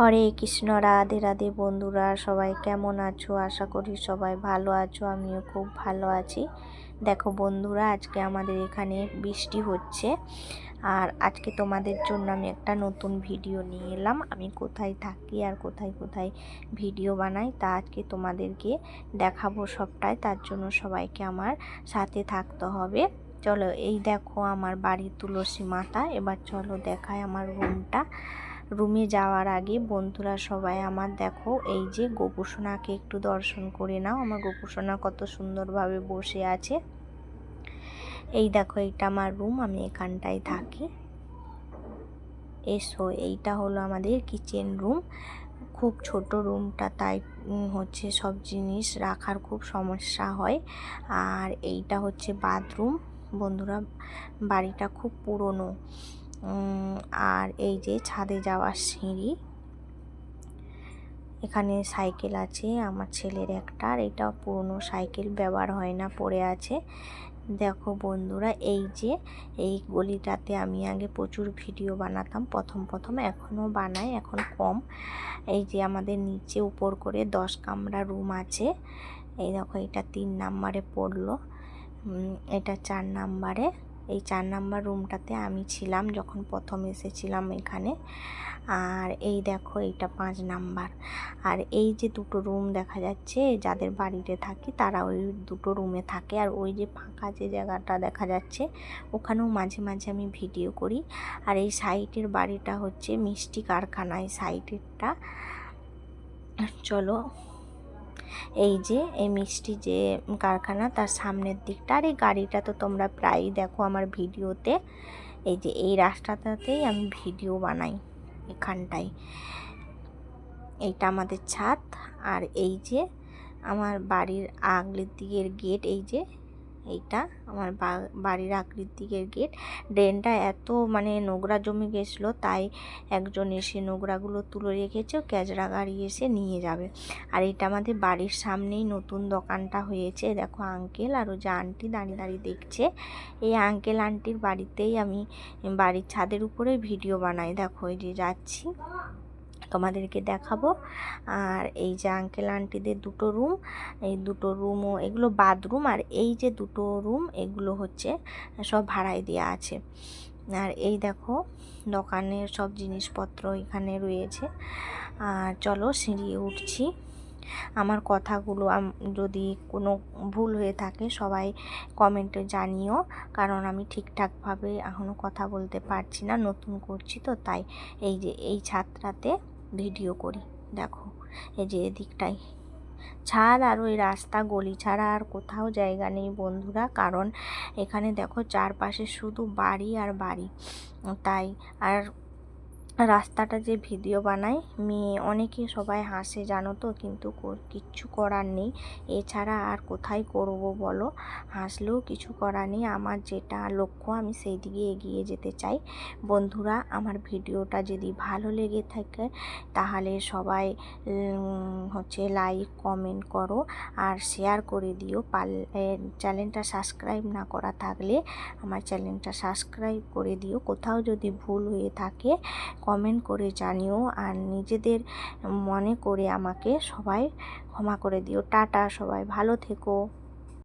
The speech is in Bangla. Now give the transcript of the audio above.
হরে কৃষ্ণ, রাধে রাধে বন্ধুরা, সবাই কেমন আছো? আশা করি সবাই ভালো আছো, আমিও খুব ভালো আছি। দেখো বন্ধুরা, আজকে আমাদের এখানে বৃষ্টি হচ্ছে। আর আজকে তোমাদের জন্য আমি একটা নতুন ভিডিও নিয়ে এলাম। আমি কোথায় থাকি আর কোথায় কোথায় ভিডিও বানাই, তা আজকে তোমাদেরকে দেখাবো সবটাই। তার জন্য সবাইকে আমার সাথে থাকতে হবে। চলো, এই দেখো আমার বাড়ির তুলসী মাতা। এবার চলো দেখায় আমার রুমটা রুমে যাওয়ার আগে বন্ধুরা সবাই আমার, দেখো, এই যে গোপুসোনাকে একটু দর্শন করে নাও। আমার গোপুসোনা কত সুন্দরভাবে বসে আছে। এই দেখো, এইটা আমার রুম, আমি এখানটায় থাকি। এসো, এইটা হলো আমাদের কিচেন রুম। খুব ছোট রুমটা, তাই হচ্ছে সব জিনিস রাখার খুব সমস্যা হয়। আর এইটা হচ্ছে বাথরুম। বন্ধুরা, বাড়িটা খুব পুরনো। আর এই যে ছাদে যাওয়ার সিঁড়ি। এখানে সাইকেল আছে, আমার ছেলের একটা, আর এটা পুরনো সাইকেল, ব্যবহার হয় না, পড়ে আছে। দেখো বন্ধুরা, এই যে, এই গলিটাতে আমি আগে প্রচুর ভিডিও বানাতাম, প্রথম প্রথম, এখনও বানাই, এখন কম। এই যে আমাদের নিচে উপর করে দশ কামরা রুম আছে। এই দেখো, এটা তিন নাম্বারে পড়ল। এটা চার নাম্বারে। এই চার নাম্বার রুমটাতে আমি ছিলাম যখন প্রথম এসেছিলাম এখানে। আর এই দেখো এইটা পাঁচ নাম্বার। আর এই যে দুটো রুম দেখা যাচ্ছে, যাদের বাড়িতে থাকি তারা ওই দুটো রুমে থাকে। আর ওই যে ফাঁকা যে জায়গাটা দেখা যাচ্ছে, ওখানেও মাঝে মাঝে আমি ভিডিও করি। আর এই সাইটের বাড়িটা হচ্ছে মিষ্টি কারখানা এই সাইটেরটা। চলো এই যে, এই মিষ্টি যে কারখানা তার সামনের দিকটা, আর এই গাড়িটা তো তোমরা প্রায়ই দেখো আমার ভিডিওতে। এই যে, এই রাস্তাটাতেই আমি ভিডিও বানাই এখানটাই এইটা আমাদের ছাদ, আর এই যে, আমার বাড়ির আগলের দিকের গেট, এই যে এইটা আমার বাড়ির আকৃতিকের গেট। ড্রেনটা এত মানে নোংরা জমে গেছিল, তাই একজন এসে নোংরাগুলো তুলে রেখেছে, ক্যাজরা গাড়ি এসে নিয়ে যাবে। আর এটা আমাদের বাড়ির সামনেই নতুন দোকানটা হয়েছে। দেখো আঙ্কেল আর ও যে আন্টি দাঁড়িয়ে দাঁড়িয়ে দেখছে। এই আঙ্কেল আন্টির বাড়িতেই আমি বাড়ির ছাদের উপরে ভিডিও বানাই। দেখো এই যে যাচ্ছি। তোমাদেরকে দেখাবো। আর এই যে আঙ্কেল আন্টিদের দুটো রুম এই দুটো রুমও এগুলো বাথরুম আর এই যে দুটো রুম এগুলো হচ্ছে সব ভাড়ায় দেওয়া আছে। আর এই দেখো, দোকানের সব জিনিসপত্র এখানে রয়েছে। আর চলো সিঁড়ি উঠছি। আমার কথাগুলো যদি কোনো ভুল হয়ে থাকে সবাই কমেন্টে জানিও, কারণ আমি ঠিকঠাকভাবে এখনও কথা বলতে পারছি না, নতুন করছি তো, তাই এই যে এই ছাত্রাতে ভিডিও করি। দেখো, এই যে এদিকটাই ছাদ আর ওই রাস্তা গলি ছাড়া আর কোথাও জায়গা নেই বন্ধুরা, কারণ এখানে দেখো চারপাশে শুধু বাড়ি আর বাড়ি। তাই আর রাস্তাটা যে ভিডিও বানাই মেয়ে অনেকে সবাই হাসে, জানো তো? কিন্তু কিচ্ছু করার নেই। এছাড়া আর কোথায় করব বলো? হাসলেও কিছু করার নেই। আমার যেটা লক্ষ্য, আমি সেই দিকে এগিয়ে যেতে চাই। বন্ধুরা, আমার ভিডিওটা যদি ভালো লেগে থাকে, তাহলে সবাই হচ্ছে লাইক কমেন্ট করো আর শেয়ার করে দিও। পাল চ্যানেলটা সাবস্ক্রাইব না করা থাকলে, আমার চ্যানেলটা সাবস্ক্রাইব করে দিও। কোথাও যদি ভুল হয়ে থাকে কমেন্ট করে জানিও আর নিজেদের মনে করে আমাকে সবাই ক্ষমা করে দিও। টাটা সবাই, ভালো থেকো।